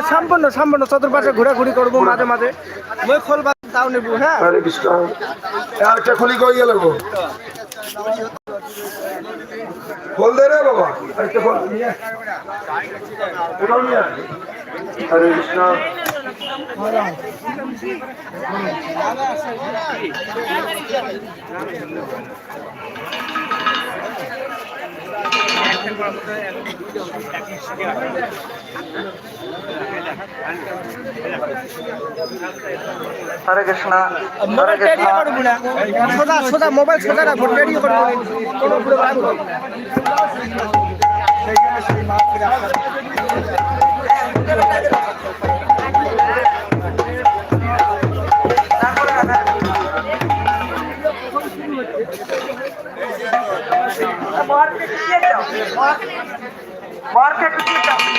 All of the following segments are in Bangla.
হ্যাঁ সম্পূর্ণ সম্পূর্ণ চতুর্পাশে ঘোরাঘুরি করব মাঝে মাঝে। মই খোল বা তাও নেব হ্যাঁ। হরে কৃষ্ণ। খুলি কই গেল খোল দে রে বাবা। নিয়ে আয়। হরে কৃষ্ণ হরে কৃষ্ণ। মোবাইল রেডিও করব সোজা সোজা মোবাইল সোজা রাখব রেডিও করব কোনো উপরে রাখব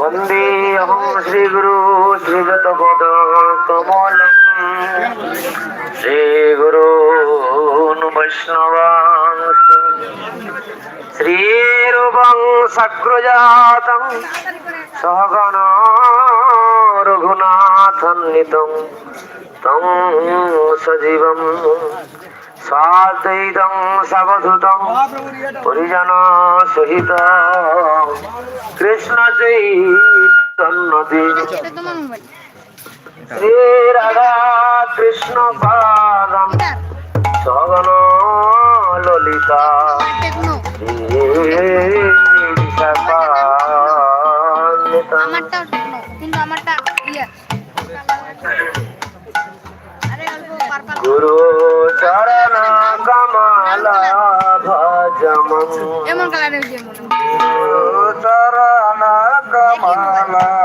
বন্দে অহং শ্রী গুরু শ্রীগত পদ কমল শ্রী গুরু বৈষ্ণবাং শ্রীরূপং সক্রজাতং সহগণ রঘুনাথন্বিতং তং সজীবম সবধূতং পরিজন সহিত কৃষ্ণ চৈতন্য দেব এটা তোমার মোবাইল শ্রী রাধা কৃষ্ণ পাদম সগন ললিতা এমন কালারের মনে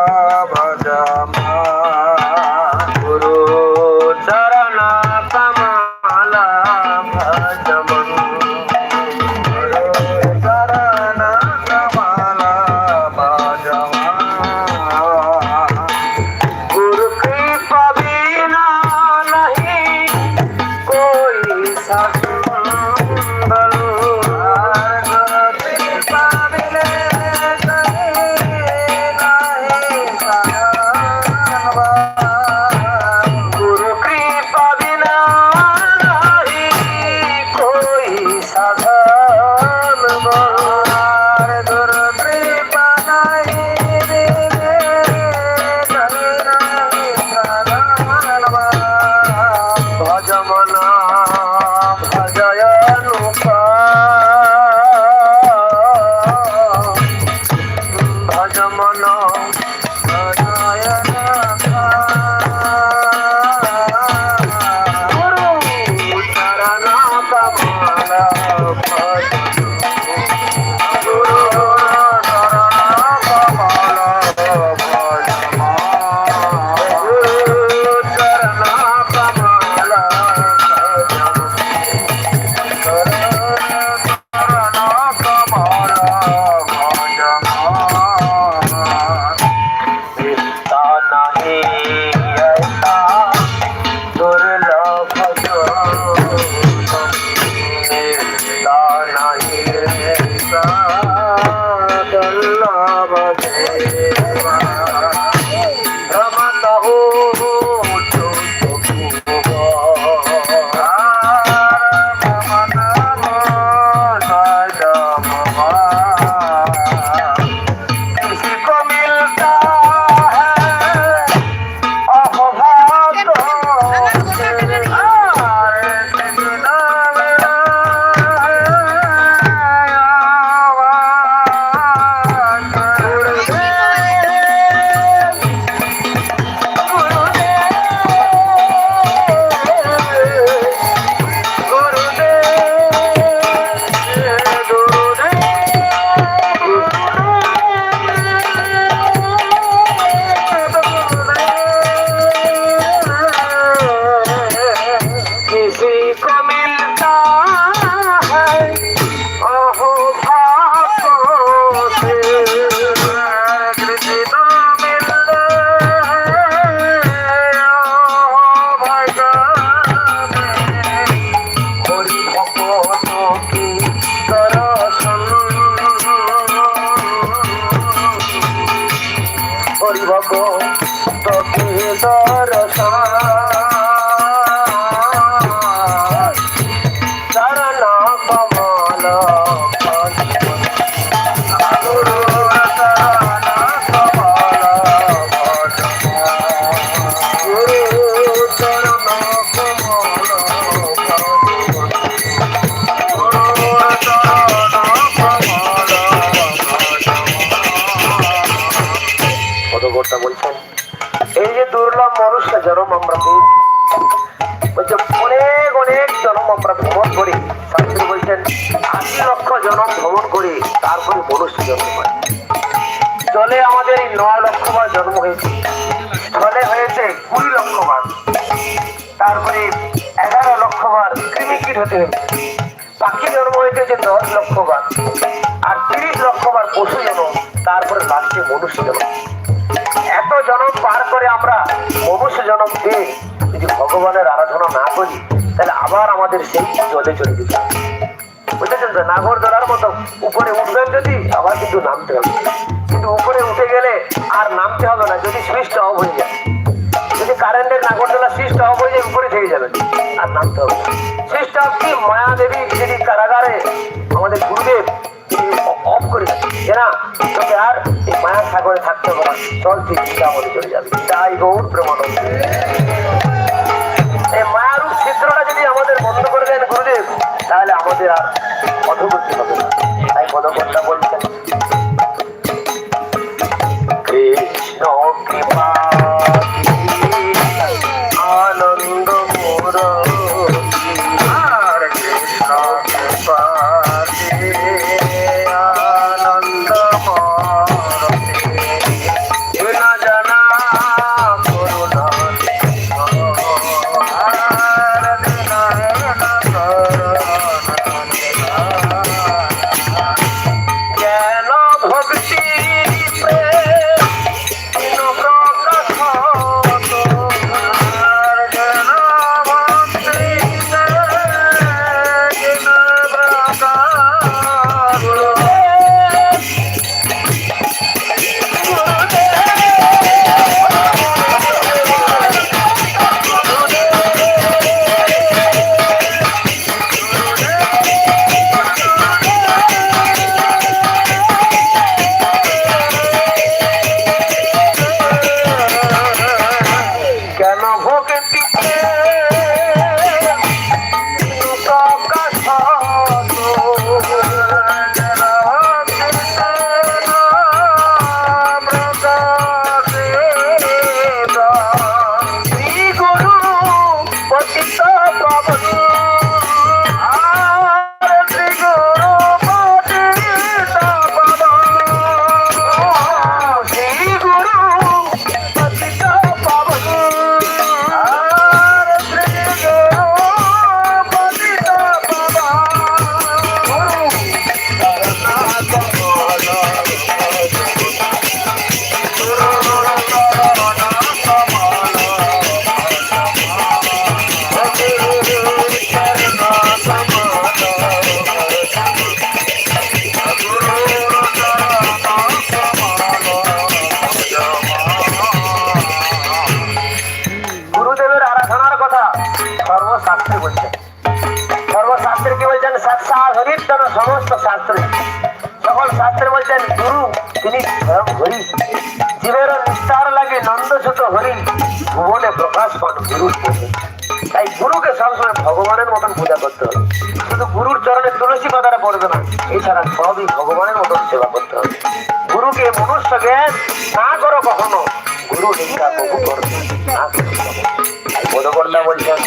ভ্রমণ করি তারপরে মনুষ্য জন্ম হয়। জলে আমাদের এই নয় লক্ষ বার জন্ম হয়েছে। স্থলে হয়েছে কুড়ি লক্ষ বার। তারপরে এগারো লক্ষ বার কৃমিকিট হতে হয়েছে। পাখি জন্ম হয়েছে যে দশ লক্ষ বার। আর তিরিশ লক্ষ বার পশু জন্ম, তারপরে লাস্টে মনুষ্য জন্ম। এত জনম পার করে আমরা মনুষ্য জনম পেয়ে যদি ভগবানের আরাধনা না করি, তাহলে আবার আমাদের সেই জলে চলে যেতে উপরে উঠবেন যদি, আবার কিন্তু নামতে হবে। কিন্তু উপরে উঠে গেলে আর নামতে হবে না, যদি সুইচটা অফ হয়ে যায়। যদি কারেন্টের নাগরদোলা সুইচটা অফ হয়ে যায়, উপরে থেকে যাবেন আর নামতে হবে সুইচটা অফ কি? মায়া দেবী যদি কারাগারে আমাদের গুরুদেব অফ করে। যে না, তোকে আর এই মায়ার সাগরে থাকতে হবে না। চল তুই বৃন্দাবনে চলে যাবি তাই গৌর প্রমানন্দ এই মায়ারূপ চিত্রটা যদি আমাদের বন্ধ করে দেন গুরুদেব, তাহলে আমাদের আর অধগতি হবে না। তাই পদকর্তা বলছেন কৃষ্ণ নন্দসূত হরি ভুবনে প্রকাশ পান গুরু তাই গুরুকে সবসময় ভগবানের মতন পূজা করতে হবে। শুধু গুরুর চরণে তুলসী পাতারা পড়বে না, এছাড়া সবই ভগবানের মতন সেবা করতে হবে। গুরুকে মনুষ্য জ্ঞান না করো কখনো, গুরু নিন্দা বহু করবে না। বোধকর্তা বলছেন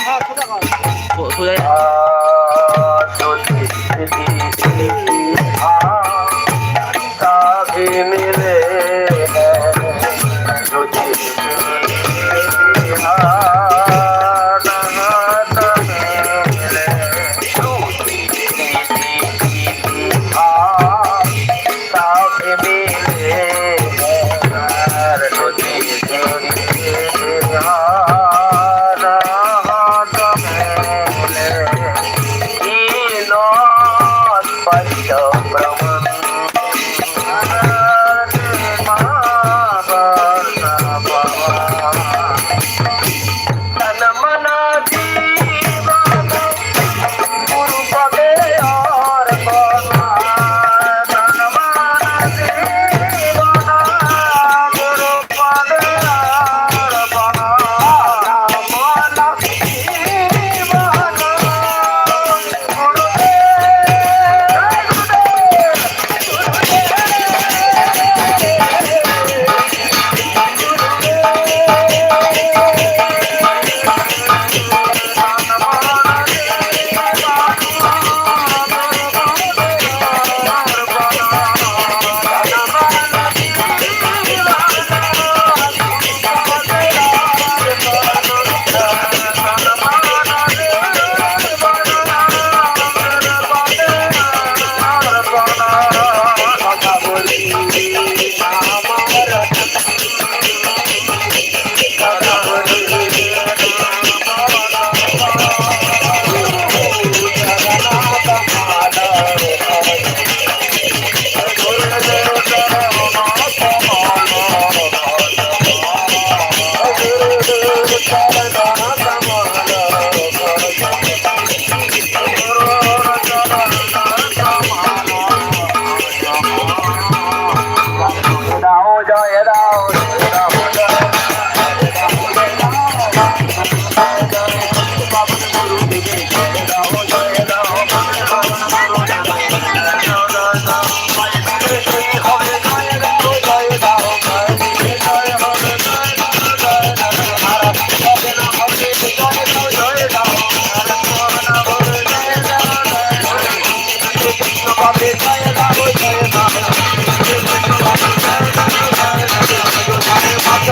body, yo, but I'm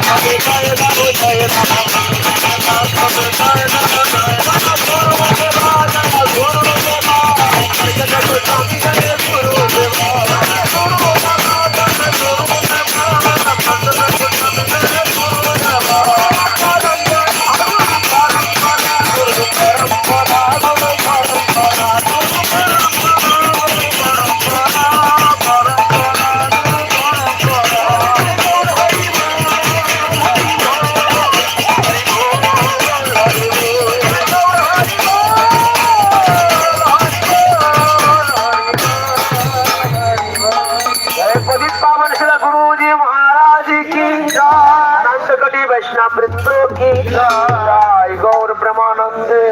Bye. বৃন্দ কি জয় গৌর প্রেমানন্দে।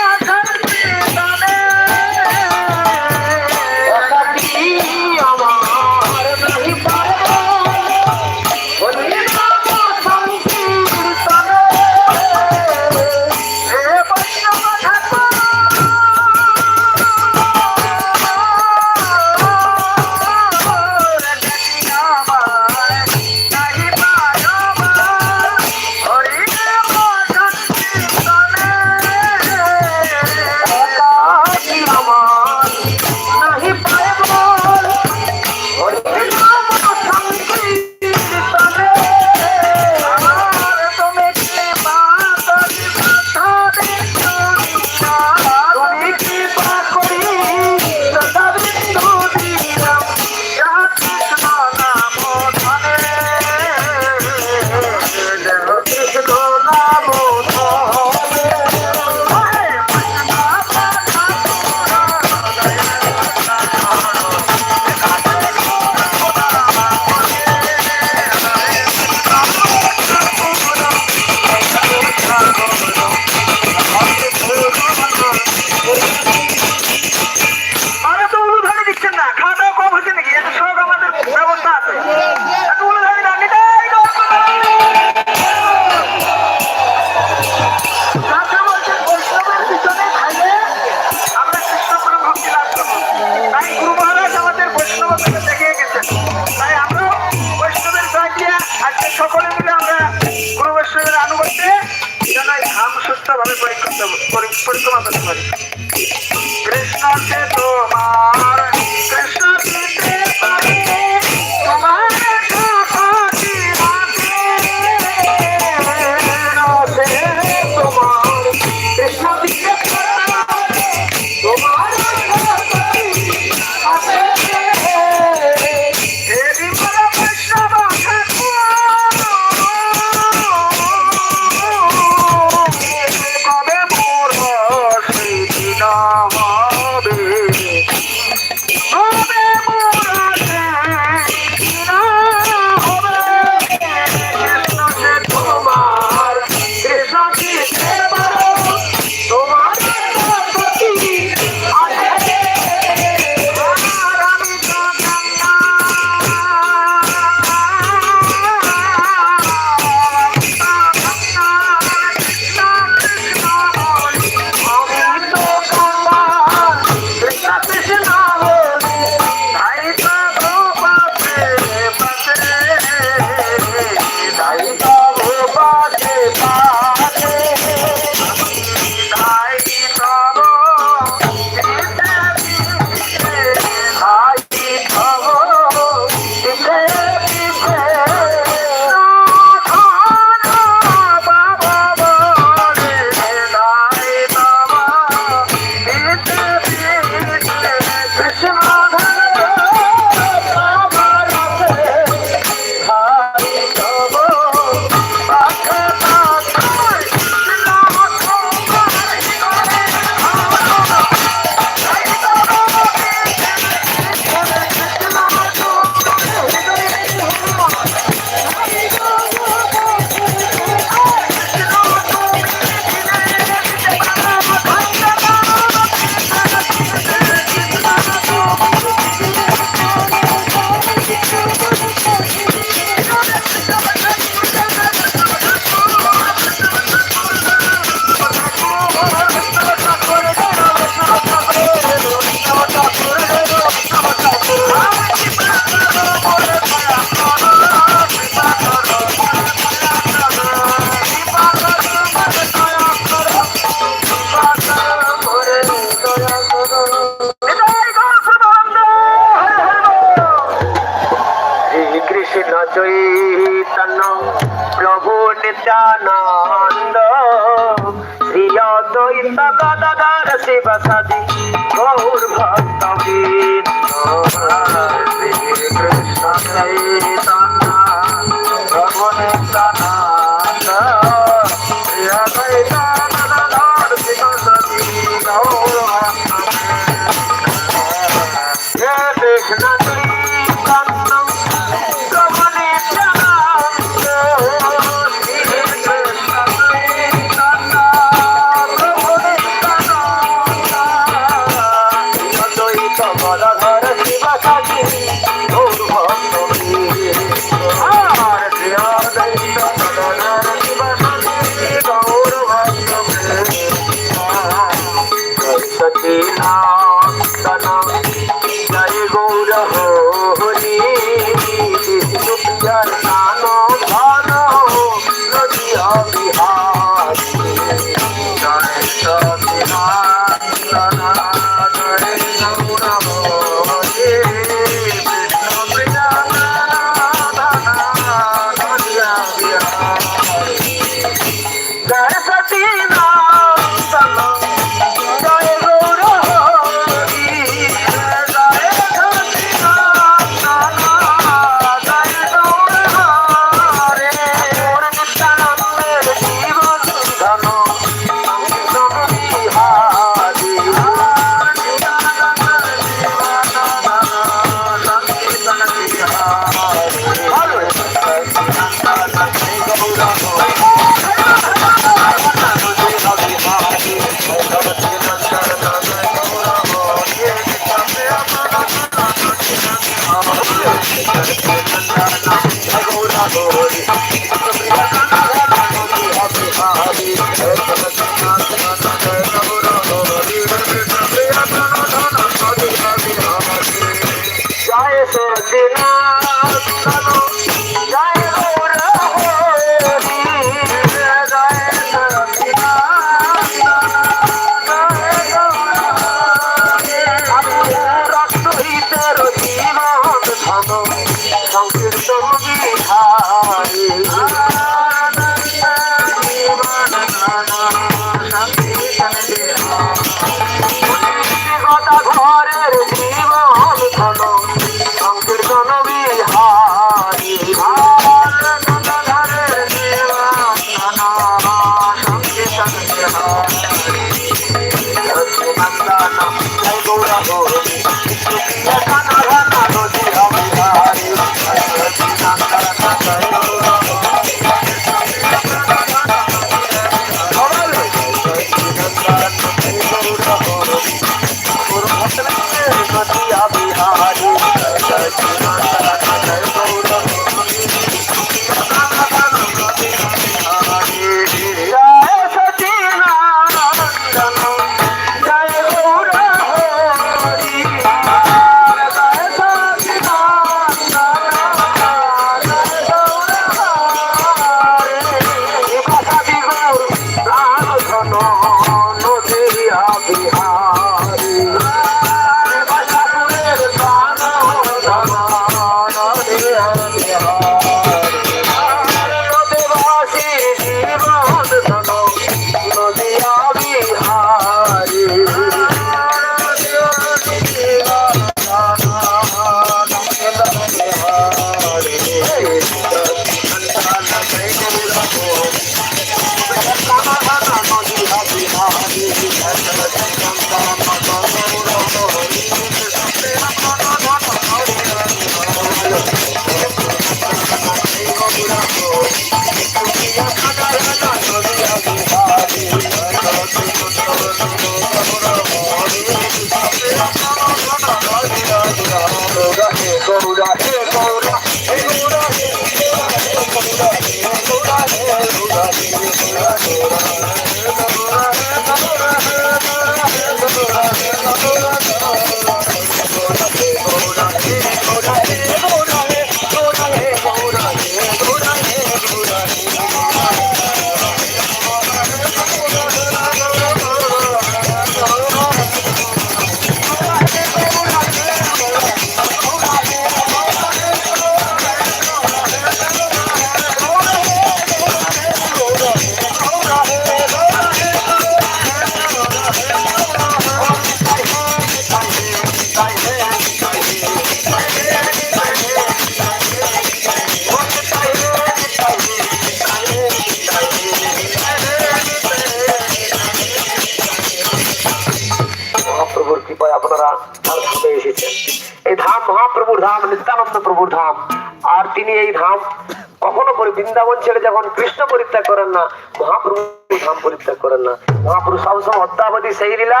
কখনো করে বৃন্দাবন ছেড়ে যখন কৃষ্ণ পরিত্যাগ করেন না, মহাপ্রভু ধাম পরিত্যাগ করেন না। মহাপ্রভু সবসময় অদ্যাবধি সেই লীলা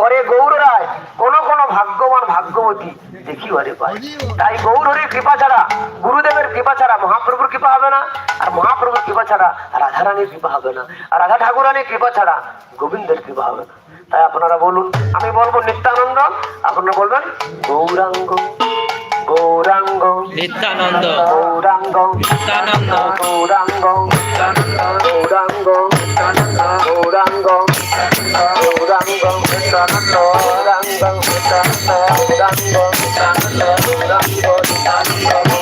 করে গৌর রায়। কোন কোন ভাগ্যবান ভাগ্যবতী দেখি ঘরে পায়। তাই গৌরের কৃপা ছাড়া, গুরুদেবের কৃপা ছাড়া মহাপ্রভুর কৃপা হবে না, আর মহাপ্রভুর কৃপা ছাড়া রাধারানীর কৃপা হবে না, আর রাধা ঠাকুরানীর কৃপা ছাড়া গোবিন্দের কৃপা হবে না। তাই আপনারা বলুন, আমি বলব নিত্যানন্দ, আপনারা বলবেন গৌরাঙ্গ। গৌরাঙ্গ। নিত্যানন্দ। গৌরাঙ্গ। নিত্যানন্দ। গৌরাঙ্গ। গৌরাঙ্গ। গৌরাঙ্গ। গৌরাঙ্গ। নিত্যানন্দ গৌরাঙ্গ। নিত্যানন্দ গৌরাঙ্গ। নিত্যানন্দ গৌরাঙ্গ।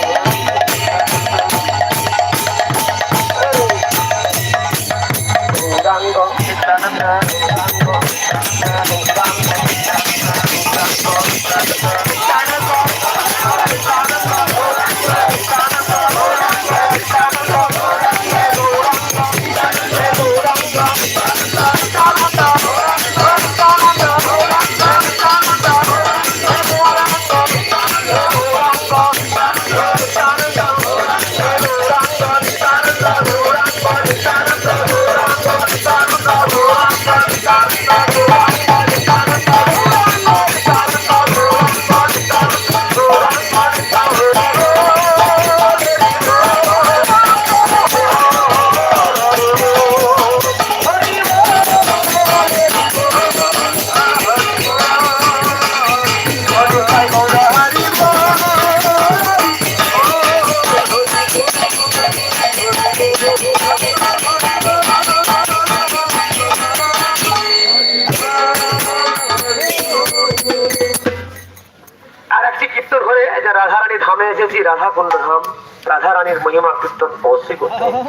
ধাম রাধা রানীর মহিমা কীর্তন অবশ্যই করতে হবে।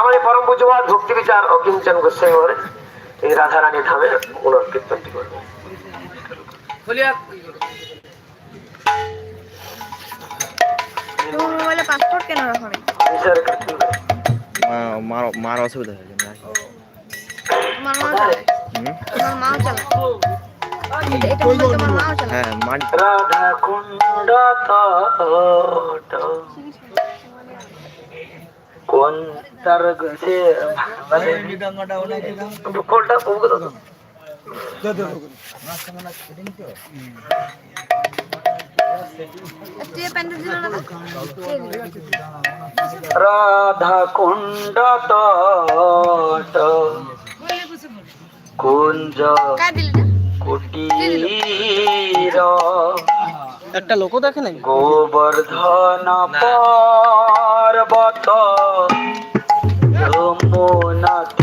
আমাদের পরম পুজোবাদ ভক্তি বিচার অকিঞ্চন গোস্বামী মহারাজ এই রাধা রানী ধামের পুনর কীর্তনটি করবে। মার মার অসুবিধা তোমার মাও চালায়। তোমার হ্যাঁ রাধা কুণ্ড কোন তার সে কোনটা? রাধা কুঞ্জ? কুটির একটা লোকও দেখে নাই গোবর্ধন পর্বত যমুনা তীর